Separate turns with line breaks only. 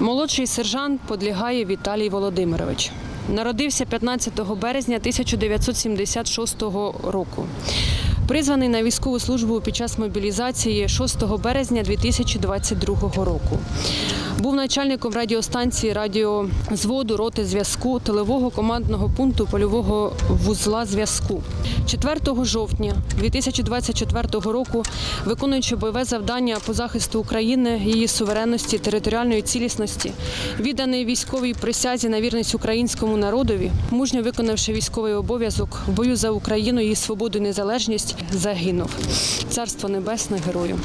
Молодший сержант Подлігає Віталій Володимирович. Народився 15 березня 1976 року. Призваний на військову службу під час мобілізації 6 березня 2022 року. Був начальником радіостанції радіозводу роти зв'язку тилового командного пункту польового вузла зв'язку. 4 жовтня 2024 року, виконуючи бойове завдання по захисту України, її суверенності, територіальної цілісності, відданий військовій присязі на вірність українському народові, мужньо виконавши військовий обов'язок в бою за Україну, її свободу і незалежність, загинув. Царство небесне герою.